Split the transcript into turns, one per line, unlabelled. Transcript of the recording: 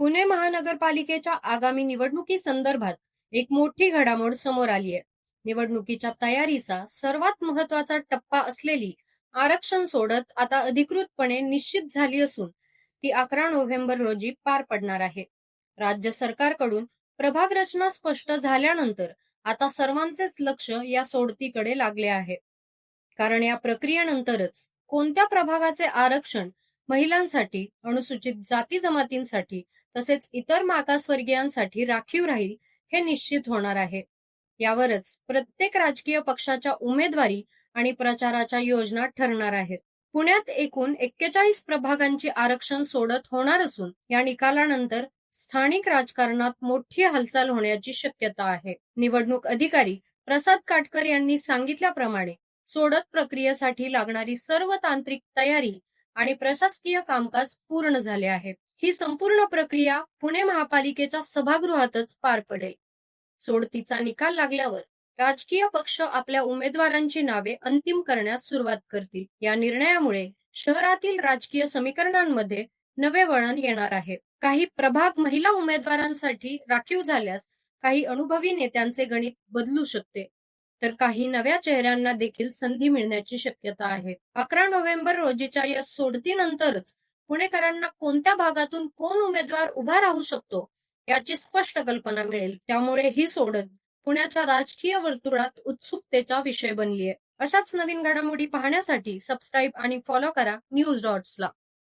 पुणे महानगरपालिकेच्या आगामी निवडणुकी संदर्भात एक मोठी घडामोड समोर आली आहे. निवडणुकीच्या तयारीचा सर्वात महत्त्वाचा टप्पा असलेली आरक्षण सोडत आता अधिकृतपणे निश्चित झाली असून ती अकरा नोव्हेंबर रोजी पार पडणार आहे. राज्य सरकारकडून प्रभाग रचना स्पष्ट झाल्यानंतर आता सर्वांचेच लक्ष या सोडतीकडे लागले आहे. कारण या प्रक्रियेनंतरच कोणत्या प्रभागाचे आरक्षण महिलांसाठी अनुसूचित जाती जमातींसाठी तसेच इतर मागासवर्गीयांसाठी राखीव राहील हे निश्चित होणार आहे. यावरच प्रत्येक राजकीय पक्षाच्या उमेदवारी आणि प्रचाराच्या योजना ठरणार आहेत. पुण्यात एकूण एक्केचाळीस प्रभागांची आरक्षण सोडत होणार असून या निकालानंतर स्थानिक राजकारणात मोठी हालचाल होण्याची शक्यता आहे. निवडणूक अधिकारी प्रसाद काटकर यांनी सांगितल्याप्रमाणे सोडत प्रक्रियेसाठी लागणारी सर्व तांत्रिक तयारी आणि प्रशासकीय कामकाज पूर्ण झाले आहे. ही संपूर्ण प्रक्रिया पुणे महापालिकेच्या सभागृहातच पार पडेल. सोडतीचा निकाल लागल्यावर राजकीय पक्ष आपल्या उमेदवारांची नावे अंतिम करण्यास सुरुवात करतील. या निर्णयामुळे शहरातील राजकीय समीकरणांमध्ये नवे वळण येणार आहे. काही प्रभाग महिला उमेदवारांसाठी राखीव झाल्यास काही अनुभवी नेत्यांचे गणित बदलू शकते. तर काही नव्या चेहऱ्यांना देखील संधी मिळण्याची शक्यता आहे. अकरा नोव्हेंबर रोजीच्या या सोडतीनंतरच पुणेकरांना कोणत्या भागातून कोण उमेदवार उभा राहू शकतो याची स्पष्ट कल्पना मिळेल. त्यामुळे ही सोडत पुण्याच्या राजकीय वर्तुळात उत्सुकतेचा विषय बनलीये. अशाच नवीन घडामोडी पाहण्यासाठी सबस्क्राईब आणि फॉलो करा न्यूज डॉट्सला.